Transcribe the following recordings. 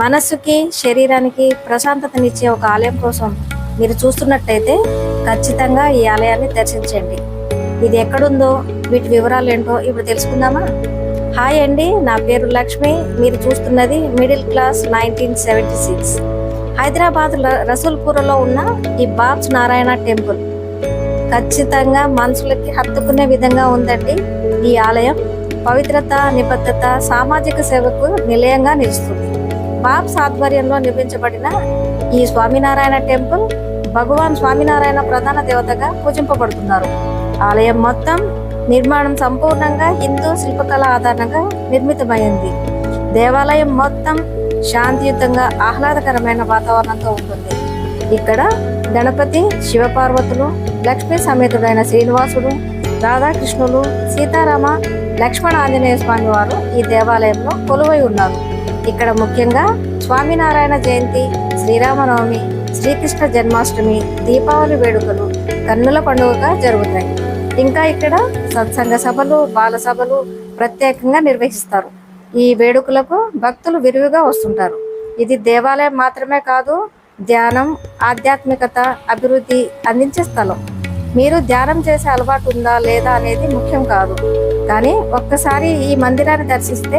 మనస్సుకి శరీరానికి ప్రశాంతతనిచ్చే ఒక ఆలయం కోసం మీరు చూస్తున్నట్టయితే ఖచ్చితంగా ఈ ఆలయాన్ని దర్శించండి. ఇది ఎక్కడుందో వీటి వివరాలు ఏంటో ఇప్పుడు తెలుసుకుందామా? హాయ్ అండి నా పేరు లక్ష్మి. మీరు చూస్తున్నది middle class nineteen seventy six. Hyderabad రసూల్పూర్లో ఉన్న ఈ బాబ్స్ నారాయణ టెంపుల్. ఖచ్చితంగా మనసులకి హత్తుకునే విధంగా ఉందండి ఈ ఆలయం. పవిత్రత నిబద్ధత సామాజిక సేవకు నిలయంగా నిలుస్తుంది. బాబ్స్ ఆధ్వర్యంలో నిర్మించబడిన ఈ స్వామినారాయణ టెంపుల్ భగవాన్ స్వామినారాయణ ప్రధాన దేవతగా పూజింపబడుతున్నారు. ఆలయం మొత్తం నిర్మాణం సంపూర్ణంగా హిందూ శిల్పకళ ఆధారంగా నిర్మితమైంది. దేవాలయం మొత్తం శాంతియుతంగా ఆహ్లాదకరమైన వాతావరణంతో ఉంటుంది. ఇక్కడ గణపతి శివపార్వతులు లక్ష్మీ సమేతుడైన శ్రీనివాసుడు రాధాకృష్ణులు సీతారామ లక్ష్మణ ఆంజనేయ స్వామి వారు ఈ దేవాలయంలో కొలువై ఉన్నారు. ఇక్కడ ముఖ్యంగా స్వామినారాయణ జయంతి శ్రీరామనవమి శ్రీకృష్ణ జన్మాష్టమి దీపావళి వేడుకలు కన్నుల పండుగగా జరుగుతాయి. ఇంకా ఇక్కడ సత్సంగ సభలు బాల సభలు ప్రత్యేకంగా నిర్వహిస్తారు. ఈ వేడుకలకు భక్తులు విరివిగా వస్తుంటారు. ఇది దేవాలయం మాత్రమే కాదు ధ్యానం ఆధ్యాత్మికత అభివృద్ధి అందించే స్థలం. మీరు ధ్యానం చేసే అలవాటు ఉందా లేదా అనేది ముఖ్యం కాదు. కానీ ఒక్కసారి ఈ మందిరాన్ని దర్శిస్తే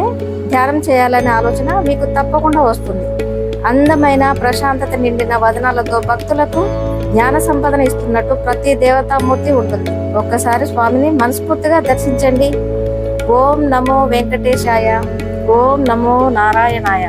ధ్యానం చేయాలనే ఆలోచన మీకు తప్పకుండా వస్తుంది. అందమైన ప్రశాంతత నిండిన వదనాలతో భక్తులకు జ్ఞాన సంపదన ఇస్తున్నట్టు ప్రతి దేవతామూర్తి ఉంటుంది. ఒక్కసారి స్వామిని మనస్ఫూర్తిగా దర్శించండి. ఓం నమో వెంకటేశాయ. ఓం నమో నారాయణాయ.